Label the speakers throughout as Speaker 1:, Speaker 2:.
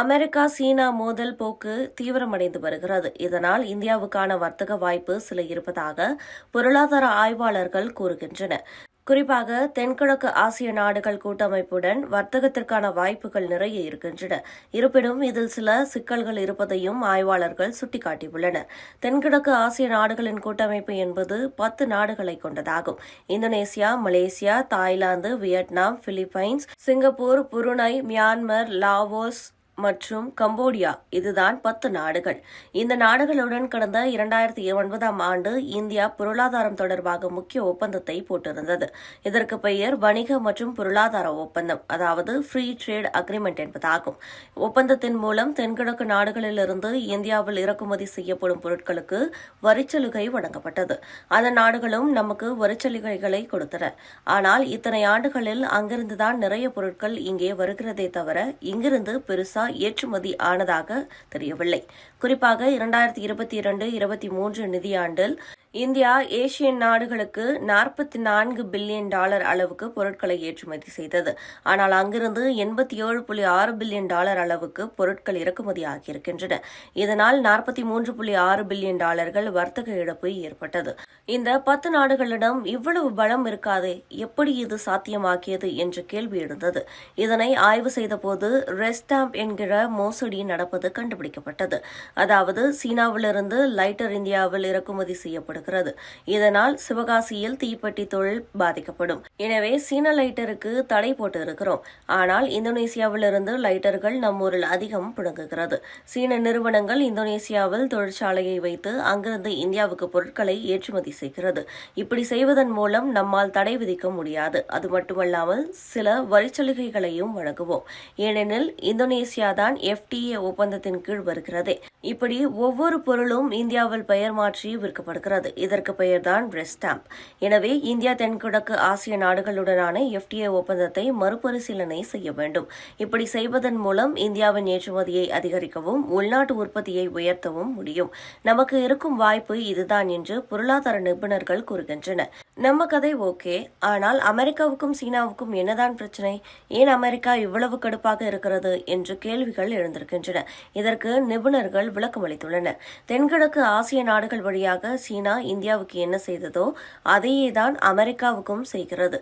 Speaker 1: America சீனா மோதல் போக்கு தீவிரமடைந்து வருகிறது. இதனால் இந்தியாவுக்கான வர்த்தக வாய்ப்பு சில இருப்பதாக பொருளாதார ஆய்வாளர்கள் கூறுகின்றனர். குறிப்பாக தென்கிழக்கு ஆசிய நாடுகள் கூட்டமைப்புடன் வர்த்தகத்திற்கான வாய்ப்புகள் நிறைய இருக்கின்றன. இருப்பினும் இதில் சில சிக்கல்கள் இருப்பதையும் ஆய்வாளர்கள் சுட்டிக்காட்டியுள்ளனர். தென்கிழக்கு ஆசிய நாடுகளின் கூட்டமைப்பு என்பது பத்து நாடுகளை கொண்டதாகும். Indonesia Malaysia Thailand Vietnam Philippines Singapore Brunei Myanmar Laos மற்றும் கம்போடியா. இதுதான் பத்து நாடுகள். இந்த நாடுகளுடன் கடந்த இரண்டாயிரத்தி ஒன்பதாம் ஆண்டு இந்தியா பொருளாதாரம் தொடர்பாக முக்கிய ஒப்பந்தத்தை போட்டிருந்தது. இதற்கு பெயர் வணிக மற்றும் பொருளாதார ஒப்பந்தம் அதாவது ஃப்ரீ ட்ரேட் அக்ரிமெண்ட் என்பதாகும். ஒப்பந்தத்தின் மூலம் தென்கிழக்கு நாடுகளிலிருந்து இந்தியாவில் இறக்குமதி செய்யப்படும் பொருட்களுக்கு வரிச்சலுகை வழங்கப்பட்டது. அந்த நாடுகளும் நமக்கு வரிச்சலுகைகளை கொடுத்தன. ஆனால் இத்தனை ஆண்டுகளில் அங்கிருந்துதான் நிறைய பொருட்கள் இங்கே வருகிறதே தவிர இங்கிருந்து பெருசா ஏற்றுமதி ஆனதாக தெரியவில்லை. குறிப்பாக இரண்டாயிரத்தி இருபத்தி இரண்டு இருபத்தி மூன்று நிதியாண்டில் இந்தியா ஏசியன் நாடுகளுக்கு நாற்பத்தி நான்கு பில்லியன் டாலர் அளவுக்கு பொருட்களை ஏற்றுமதி செய்தது. ஆனால் அங்கிருந்து எண்பத்தி ஏழு புள்ளி ஆறு பில்லியன் டாலர் அளவுக்கு பொருட்கள் இறக்குமதி ஆகியிருக்கின்றன. இதனால் நாற்பத்தி மூன்று புள்ளி ஆறு பில்லியன் டாலர்கள் வர்த்தக இழப்பு ஏற்பட்டது. இந்த பத்து நாடுகளிடம் இவ்வளவு பலம் இருக்காதே எப்படி இது சாத்தியமாக்கியது என்ற கேள்வி எழுந்தது. இதனை ஆய்வு செய்தபோது ரெஸ்டாம்ப் என்கிற மோசடி நடப்பது கண்டுபிடிக்கப்பட்டது. அதாவது சீனாவிலிருந்து லைட்டர் இந்தியாவில் இறக்குமதி செய்யப்படும் செய்யப்படுகிறது இதனால் சிவகாசியில் தீப்பெட்டி தொழில் பாதிக்கப்படும். எனவே சீன லைட்டருக்கு தடை போட்டு இருக்கிறோம் ஆனால் இந்தோனேசியாவிலிருந்து லைட்டர்கள் நம்மூரில் அதிகம் புழங்குகிறது. சீன நிறுவனங்கள் இந்தோனேசியாவில் தொழிற்சாலையை வைத்து அங்கிருந்து இந்தியாவுக்கு பொருட்களை ஏற்றுமதி செய்கிறது. இப்படி செய்வதன் மூலம் நம்மால் தடை விதிக்க முடியாது. அது மட்டுமல்லாமல் சில வரிச்சலுகைகளையும் வழங்குவோம். ஏனெனில் இந்தோனேசியா தான் எஃப்டிஏ ஒப்பந்தத்தின் கீழ் வருகிறது. இப்படி ஒவ்வொரு பொருளும் இந்தியாவில் பெயர் மாற்றி விற்கப்படுகிறது. இதற்கு பெயர்தான் ரெஸ்டாம்ப் எனவே இந்தியா தென்கிழக்கு ஆசிய நாடுகளுடனான எஃப்டிஏ ஒப்பந்தத்தை மறுபரிசீலனை செய்ய வேண்டும். இப்படி செய்வதன் மூலம் இந்தியாவின் ஏற்றுமதியை அதிகரிக்கவும் உள்நாட்டு உற்பத்தியை உயர்த்தவும் முடியும். நமக்கு இருக்கும் வாய்ப்பு இதுதான் என்று பொருளாதார நிபுணர்கள் கூறுகின்றனர். நம்ம கதை ஓகே. ஆனால் அமெரிக்காவுக்கும் சீனாவுக்கும் என்னதான் பிரச்சனை? ஏன் அமெரிக்கா இவ்வளவு கடுப்பாக இருக்கிறது என்று கேள்விகள் எழுந்திருக்கின்றன. இதற்கு நிபுணர்கள் விளக்கமளித்துள்ளனர். தென்கிழக்கு ஆசிய நாடுகள் வழியாக சீனா இந்தியாவுக்கு என்ன செய்ததோ அதையே தான் அமெரிக்காவுக்கும் செய்கிறது.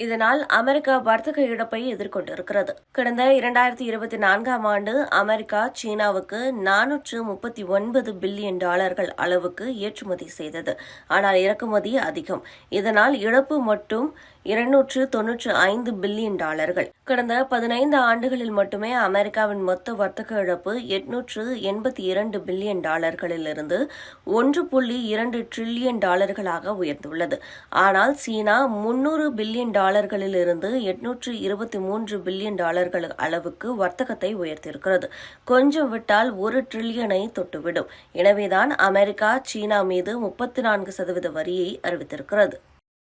Speaker 1: இதனால் அமெரிக்கா வர்த்தக இழப்பை எதிர்கொண்டிருக்கிறது. கடந்த இரண்டாயிரத்தி இருபத்தி நான்காம் ஆண்டு அமெரிக்கா சீனாவுக்கு நானூற்று முப்பத்தி ஒன்பது பில்லியன் டாலர்கள் அளவுக்கு ஏற்றுமதி செய்தது. ஆனால் இறக்குமதி அதிகம். இதனால் இழப்பு மட்டும் இருநூற்று தொன்னூற்று ஐந்து பில்லியன் டாலர்கள். கடந்த பதினைந்து ஆண்டுகளில் மட்டுமே அமெரிக்காவின் மொத்த வர்த்தக இழப்பு எட்நூற்று எண்பத்தி இரண்டு பில்லியன் டாலர்களிலிருந்து ஒன்று புள்ளி இரண்டு டிரில்லியன் டாலர்களாக உயர்ந்துள்ளது. ஆனால் சீனா முன்னூறு பில்லியன் டாலர் டாலர்களிலிருந்து எட்நூற்று இருபத்தி மூன்று பில்லியன் டாலர்கள் அளவுக்கு வர்த்தகத்தை உயர்த்தியிருக்கிறது. கொஞ்சம் விட்டால் ஒரு டிரில்லியனை தொட்டுவிடும். எனவேதான் அமெரிக்கா சீனா மீது முப்பத்தி நான்கு சதவீத வரியை அறிவித்திருக்கிறது.